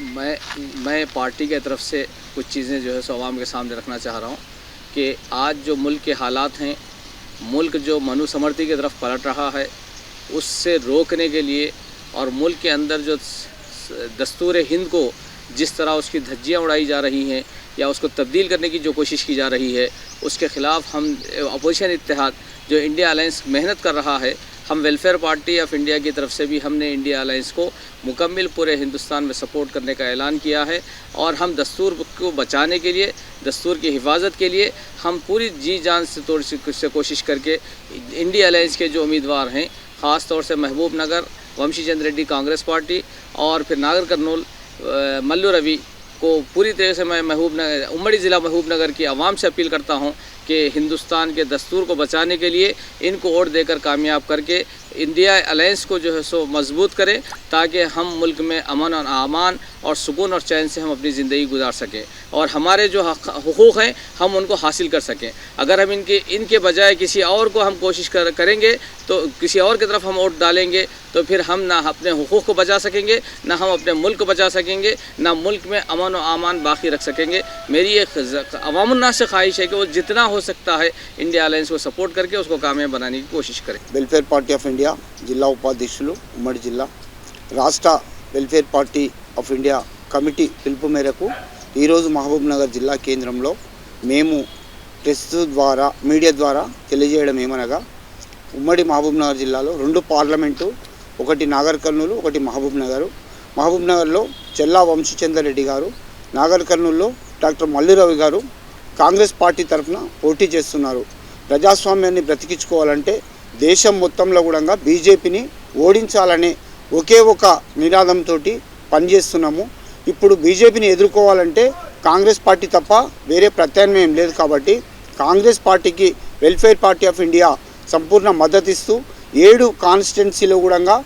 میں میں پارٹی کے طرف سے کچھ چیزیں جو ہے سو عوام کے سامنے رکھنا چاہ رہا ہوں کہ آج جو ملک کے حالات ہیں، ملک جو منو سمرتی کی طرف پلٹ رہا ہے، اس سے روکنے کے لیے اور ملک کے اندر جو دستور ہند کو جس طرح اس کی دھجیاں اڑائی جا رہی ہیں یا اس کو تبدیل کرنے کی جو کوشش کی جا رہی ہے، اس کے خلاف ہم اپوزیشن اتحاد جو انڈیا الائنس محنت کر رہا ہے ہم ویلفیئر پارٹی آف انڈیا کی طرف سے بھی ہم نے انڈیا الائنس کو مکمل پورے ہندوستان میں سپورٹ کرنے کا اعلان کیا ہے اور ہم دستور کو بچانے کے لیے، دستور کی حفاظت کے لیے ہم پوری جی جان سے توڑ سے کوشش کر کے انڈیا الائنس کے جو امیدوار ہیں، خاص طور سے محبوب نگر، ومشی چند ریڈی کانگریس پارٹی اور پھر ناگر کرنول ملو روی کو پوری طرح سے میں محبوب نگر امڑی ضلع محبوب نگر کی عوام سے اپیل کرتا ہوں کہ ہندوستان کے دستور کو بچانے کے لیے ان کو ووٹ دے کر کامیاب کر کے انڈیا الائنس کو جو ہے سو مضبوط کرے تاکہ ہم ملک میں امن اور امان اور سکون اور چین سے ہم اپنی زندگی گزار سکیں اور ہمارے جو حقوق ہیں ہم ان کو حاصل کر سکیں۔ اگر ہم ان کے ان کے بجائے کسی اور کو ہم کوشش کریں گے تو کسی اور کی طرف ہم ووٹ ڈالیں گے تو پھر ہم نہ اپنے حقوق کو بچا سکیں گے، نہ ہم اپنے ملک کو بچا سکیں گے، نہ ملک میں امن و امان باقی رکھ سکیں گے۔ میری ایک عوام الناس سے خواہش ہے کہ وہ جتنا ہو سکتا ہے انڈیا الائنس کو سپورٹ کر کے اس کو کامیاب بنانے کی کوشش کریں ویلفیئر پارٹی آف انڈیا India జిల్లా ఉపాధ్యక్షులు ఉమ్మడి జిల్లా. రాష్ట్ర welfare party of India committee పిలుపు మేరకు ఈరోజు మహబూబ్నగర్ జిల్లా కేంద్రంలో మేము ప్రెస్ ద్వారా మీడియా ద్వారా తెలియజేయడం ఏమనగా ఉమ్మడి మహబూబ్నగర్ జిల్లాలో రెండు పార్లమెంటు ఒకటి నాగర్ కర్నూలు ఒకటి మహబూబ్ మహబూబ్నగర్లో మహబూబ్ నగర్లో చెల్లా వంశీచందర్ రెడ్డి గారు నాగర్ కర్నూలులో డాక్టర్ మల్లిరావు గారు కాంగ్రెస్ పార్టీ తరఫున పోటీ చేస్తున్నారు. ప్రజాస్వామ్యాన్ని బ్రతికించుకోవాలంటే దేశం మొత్తంలో కూడా బీజేపీని ఓడించాలనే ఒకే ఒక నినాదంతో పనిచేస్తున్నాము. ఇప్పుడు బీజేపీని ఎదుర్కోవాలంటే కాంగ్రెస్ పార్టీ తప్ప వేరే ప్రత్యామ్నాయం లేదు కాబట్టి కాంగ్రెస్ పార్టీకి వెల్ఫేర్ పార్టీ ఆఫ్ ఇండియా సంపూర్ణ మద్దతిస్తూ ఏడు కాన్స్టిట్యున్సీలో కూడా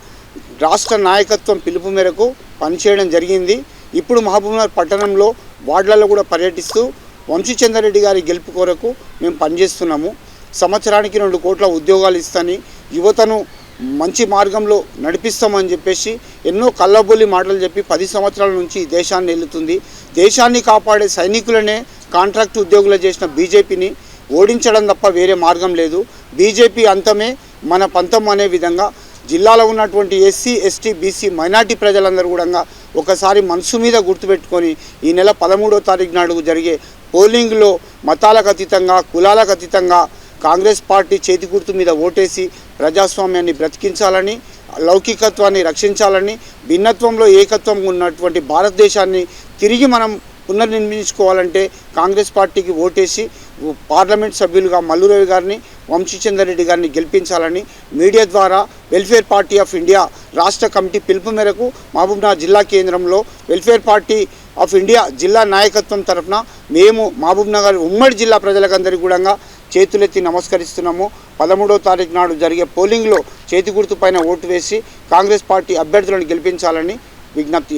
రాష్ట్ర నాయకత్వం పిలుపు మేరకు పనిచేయడం జరిగింది. ఇప్పుడు మహబూబ్నగర్ పట్టణంలో వార్డులలో కూడా పర్యటిస్తూ వంశీచంద్రరెడ్డి గారి గెలుపు కొరకు మేము పనిచేస్తున్నాము. సంవత్సరానికి రెండు కోట్ల ఉద్యోగాలు ఇస్తాని యువతను మంచి మార్గంలో నడిపిస్తామని చెప్పేసి ఎన్నో కళ్ళబొల్లి మాటలు చెప్పి పది సంవత్సరాల నుంచి ఈ దేశాన్ని వెళ్తుంది దేశాన్ని కాపాడే సైనికులనే కాంట్రాక్ట్ ఉద్యోగులు చేసిన బీజేపీని ఓడించడం తప్ప వేరే మార్గం లేదు. బీజేపీ అంతమే మన పంతం అనే విధంగా జిల్లాలో ఉన్నటువంటి ఎస్సీ ఎస్టీ బీసీ మైనార్టీ ప్రజలందరూ కూడా ఒకసారి మనసు మీద గుర్తుపెట్టుకొని ఈ నెల పదమూడో తారీఖు నాడు జరిగే పోలింగ్లో మతాలకు అతీతంగా కులాలకు అతీతంగా కాంగ్రెస్ పార్టీ చేతి గుర్తు మీద ఓటేసి ప్రజాస్వామ్యాన్ని బ్రతికించాలని లౌకికత్వాన్ని రక్షించాలని భిన్నత్వంలో ఏకత్వం ఉన్నటువంటి భారతదేశాన్ని తిరిగి మనం పునర్నిర్మించుకోవాలంటే కాంగ్రెస్ పార్టీకి ఓటేసి పార్లమెంట్ సభ్యులుగా మల్లురవి గారిని వంశీచంద్రరెడ్డి గారిని గెలిపించాలని మీడియా ద్వారా వెల్ఫేర్ పార్టీ ఆఫ్ ఇండియా రాష్ట్ర కమిటీ పిలుపు మేరకు మహబూబ్నగర్ జిల్లా కేంద్రంలో వెల్ఫేర్ పార్టీ ఆఫ్ ఇండియా జిల్లా నాయకత్వం తరఫున మేము మహబూబ్నగర్ ఉమ్మడి జిల్లా ప్రజలకందరికీ కూడా చేతులెత్తి నమస్కరిస్తున్నాము. పదమూడవ తారీఖు నాడు జరిగే పోలింగ్లో చేతి గుర్తుపైన ఓటు వేసి కాంగ్రెస్ పార్టీ అభ్యర్థులను గెలిపించాలని విజ్ఞప్తి